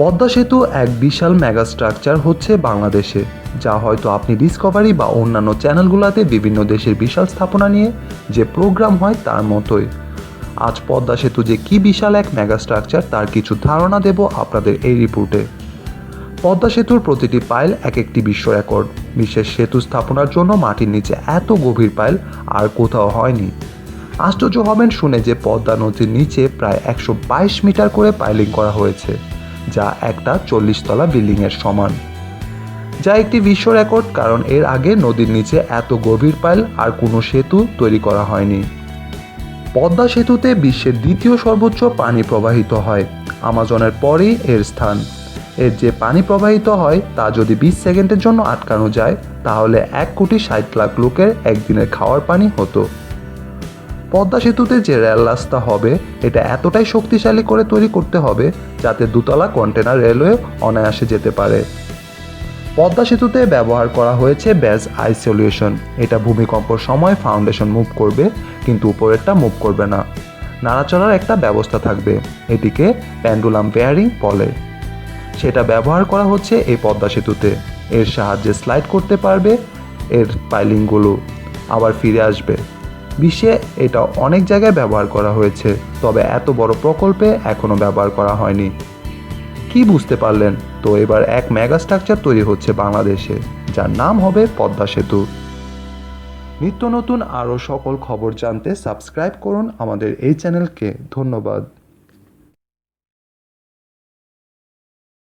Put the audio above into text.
পদ্মা সেতু এক বিশাল mega structure হচ্ছে বাংলাদেশে, যা হয়তো আপনি ডিসকভারি বা অন্যান্য চ্যানেলগুলোতে বিভিন্ন দেশের বিশাল স্থাপনা নিয়ে যে প্রোগ্রাম হয় তার মতোই। আজ পদ্মা সেতু যে কি বিশাল এক মেগা স্ট্রাকচার তার কিছু ধারণা দেব আপনাদের এই রিপোর্টে পদ্মা সেতুর প্রতিটি পাইল এক একটি বিশ্ব রেকর্ড বিশ্বের সেতু স্থাপনার জন্য মাটির নিচে এত গভীর পাইল আর কোথাও হয়নি। আশ্চর্য হবেন শুনে যে পদ্মা নদীর নিচে প্রায় একশো বাইশ মিটার করে পাইলিং করা হয়েছে। যা একটা চল্লিশ তলা বিল্ডিংয়ের সমান। যা একটি বিশ্ব রেকর্ড কারণ এর আগে নদীর নিচে এত গভীর পাইল আর কোনো সেতু তৈরি করা হয়নি। পদ্মা সেতুতে বিশ্বের দ্বিতীয় সর্বোচ্চ পানি প্রবাহিত হয়, আমাজনের পরেই এর স্থান। এর যে পানি প্রবাহিত হয়, তা যদি বিশ সেকেন্ডের জন্য আটকানো যায়, তাহলে এক কোটি ষাট লাখ লোকের একদিনের খাওয়ার পানি হতো। পদ্মা সেতুতে যে রেল রাস্তা হবে, এটা এতটাই শক্তিশালী করে তৈরি করতে হবে যাতে দুতলা কন্টেনার রেলওয়ে অনায়াসে যেতে পারে। পদ্মা সেতুতে ব্যবহার করা হয়েছে ব্যাজ আইসোলিউশন এটা ভূমিকম্পর সময় ফাউন্ডেশন মুভ করবে, কিন্তু উপরেরটা মুভ করবে না। নাড়াচড়ার একটা ব্যবস্থা থাকবে, এটিকে প্যান্ডুলাম বেয়ারিং বলে। সেটা ব্যবহার করা হচ্ছে এই পদ্মা সেতুতে। এর সাহায্যে স্লাইড করতে পারবে এর পাইলিংগুলো। আবার ফিরে আসবে। বিশ্বে এটা অনেক জায়গায় ব্যবহার করা হয়েছে, তবে এত বড় প্রকল্পে এখনও ব্যবহার করা হয়নি। কি বুঝতে পারলেন? তো এবার এক মেগা স্ট্রাকচার তৈরি হচ্ছে বাংলাদেশে, যার নাম হবে পদ্মা সেতু। নিত্য নতুন আরও সকল খবর জানতে সাবস্ক্রাইব করুন আমাদের এই চ্যানেলকে। ধন্যবাদ।